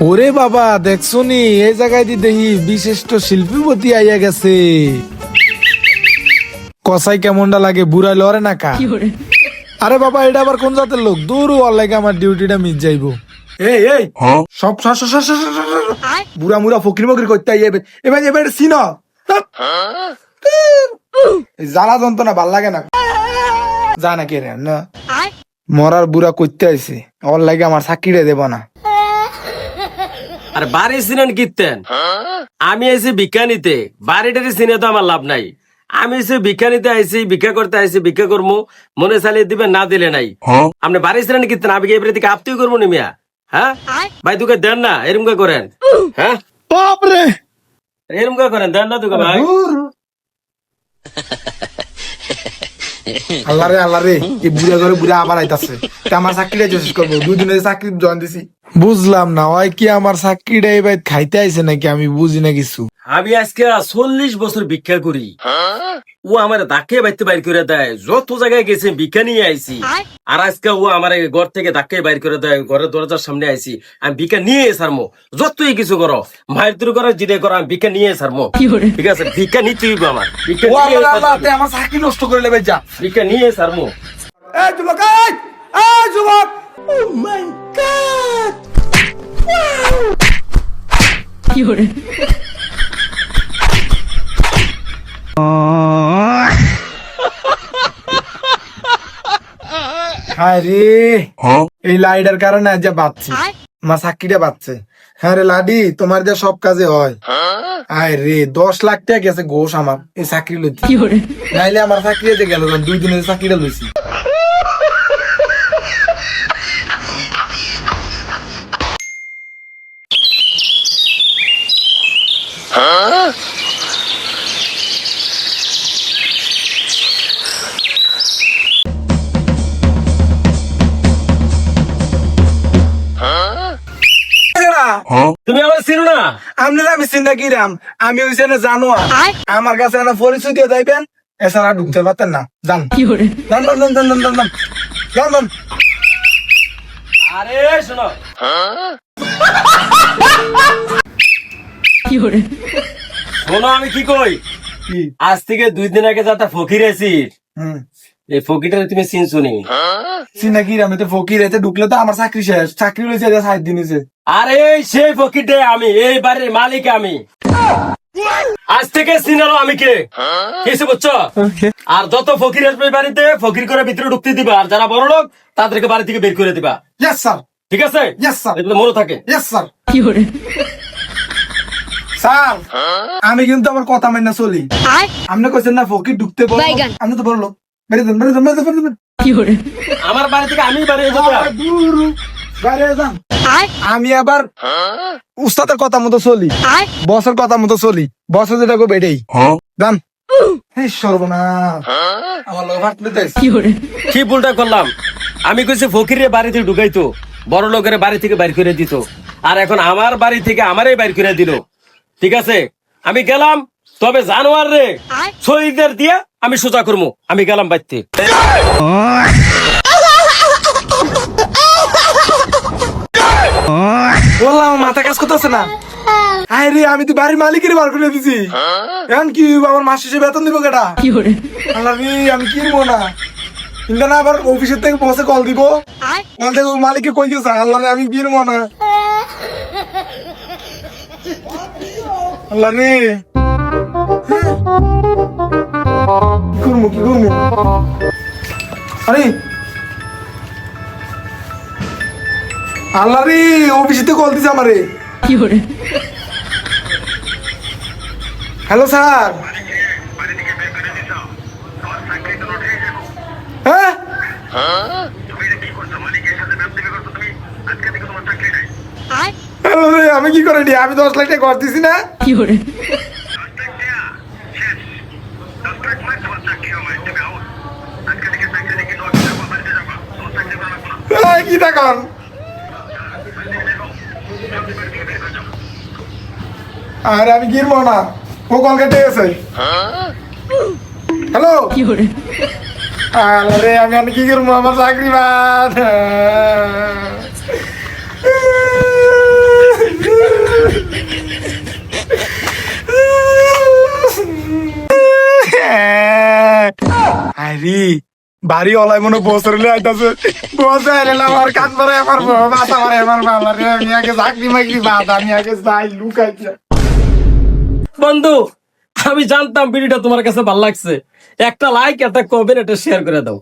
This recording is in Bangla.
ওরে বাবা দেখছ নি এই জায়গায় দি দেখি বিশিষ্ট শিল্পীপতি আইয়া গেছে। কসাই কেমনটা লাগে বুড়াই লরে না কা? আরে বাবা এটা আবার কোন জাতের লোক? দূর ওর লাগে আমার ডিউটিটা মিস যাইবো। এই এই! সব সব সব সব সব- সব- সব- সব- বুড়া মুড়া ফকির মকির করতে আইয়া এবার এবার এবার সিন। জ্বালা যন্ত্রণা ভালো লাগে না। যা না কে রে না। মরার বুড়া করতে আইছে। ওর লাগে আমার চাকরিটা দেব না। আর বাড়ি সিনেন কিনতেন আমি এসে ভিক্ষা নিতে। বাড়িটারি সিনে তো আমার লাভ নাই। আমি এসে ভিক্ষা নিতে আইসি ভিক্ষা করতে আইসি ভিক্ষা করব মনে চালিয়ে দিবে না দিলে নাই। আপনি বাড়ি সিনেন কিনতেন আমি এবারে থেকে আপতিও করব নি মিয়া? হ্যাঁ? ভাই তোকে দেন না এরম কা করেন। হ্যাঁ? বাপরে! এরম কা করেন দেন না তোকে ভাই। আল্লাহ রে আল্লাহ রে এই বুড়া ঘরে বুড়া আবার আইতাছে। আমার চাকরিটা শেষ করব। দুই দিনে চাকরি জয়েন দিছি। বুঝলাম না ওই কি আমার চাকরিটা এবার খাইতে আইছে নাকি? আমি বুঝি না কিছু। আমি আজকে চল্লিশ বছর ভিক্ষা করি। ও আমার ধাক্কে বাইতে বাইর করে দেয়। যত জায়গায় গেছে ভিক্ষা নিয়ে আইছি। আর আজকে ও আমার ঘর থেকে ধাক্কে বাইর করে দেয় ঘরের দরজার সামনে আইছি। আমি ভিক্ষা নিয়ে সারমো যতই কিছু করো মায়ের তুই করো জিরে করো আমি ভিক্ষা নিয়ে সারমো ঠিক আছে ভিক্ষা নিতে হইব আমার। ও আমার চাকরি নষ্ট করে নেবে যা ভিক্ষা নিয়ে সারমো এই যুবক এই এই যুবক! হায় রে এই লাইটার কারণে আজ যা বাচ্ছি আমার চাকরিটা বাচ্চে। হ্যাঁ রে লাডি তোমার যা সব কাজে হয়। আয় রে দশ লাখ টাকা গেছে ঘোষ আমার। এই চাকরি লইতে। নাইলে আমার চাকরি যে গেল দুই দিনের চাকরিটা লইছি। তুমি আমার চিনো না? আপনারা আমি চিন্তা কিরাম আমি হইছে না জানো আমার কাছে না পরিচয় দিয়ে যাইবেন এছাড়া ঢুকতে পারতেন না। আরে শোনো। শোনো আমি কি কই? কি? আজ থেকে দুই দিন আগে যাতে ফকির আছি হুম। এই ফকিরটা তুমি চিনছো নি? চিন্তা কিরাম এতে ফকির এতে ঢুকলে তো আমার চাকরি শেষ। চাকরি রয়েছে সাত দিন হয়েছে আরে সেই ফকিরটা আমি এই বাড়ির মালিক আমি। আজ থেকে সিনারো আমি কে? কিছু বুঝছ? আর যত ফকির আসবে বাড়িতে ফকির করে ভিতরে ঢুকতে দিবা। আর যারা বড় লোক তাদেরকে বাড়ি থেকে বের করে দিবা। ইয়েস স্যার ঠিক আছে? ইয়েস স্যার এগুলো মনে থাকে। ইয়েস স্যার স্যার আমি কিন্তু আমার কথা মাইনা চলি। আপনি কইছেন না ফকির ঢুকতে বলো। আপনি তো বলল বেরিয়ে যান বেরিয়ে যান যান, যান আমার বাড়ি থেকে আমি বাড়ি যাব দূর, যান। আমি আবার উস্তাদের কথা মতো চলি। বসের কথা মতো চলি। বসে যেটা করবে এটাই। তো কি ভুলটা করলাম? আমি কইছি ফকিরের বাড়ি থেকে ঢুকাইতো। বড় লোকের বাড়ি থেকে বাইর করে দিত। আর এখন আমার বাড়ি থেকে আমারই বাইর করে দিল। ঠিক আছে? আমি গেলাম। তবে জানোয়ার রে শহীদদের দিয়ে আমি সোজা করব আমি গেলাম বাইতে। বললাম মাথা কাজ করতেছে না। বাড়ির মালিকের করে কি আমার বেতন দিব কেটা? আল্লাহ রে, আমি কিন্তু না থেকে কল দিব। রে, আমি রে। করব কি করব আরে! আল্লাহ রে অফিসে থেকে কল দিছে আমারে। Hello sir. হ্যাঁ? আমি কি করে আমি দশ লাখ টাকা কর দিছি না। ভাই কি দেখান? আরে আমি গিরব না। ও কল কেটে গেছে। হ্যালো? কি করে আরে আমি আমি কি করব আমার চাকরি বাদ। আরে বাড়ি অলাই মনে বসরলে আইতাছে। বসে আইলে আমার কাজ করে আমার বাসা মারে আমার বাবা রে আমি আগে চাকরি মাকরি বাদ, আমি আগে যাই লুকাইতে বন্ধু, আমি জানতাম ভিডিওটা তোমার কাছে ভালো লাগছে। একটা লাইক একটা কমেন্ট একটা শেয়ার করে দাও।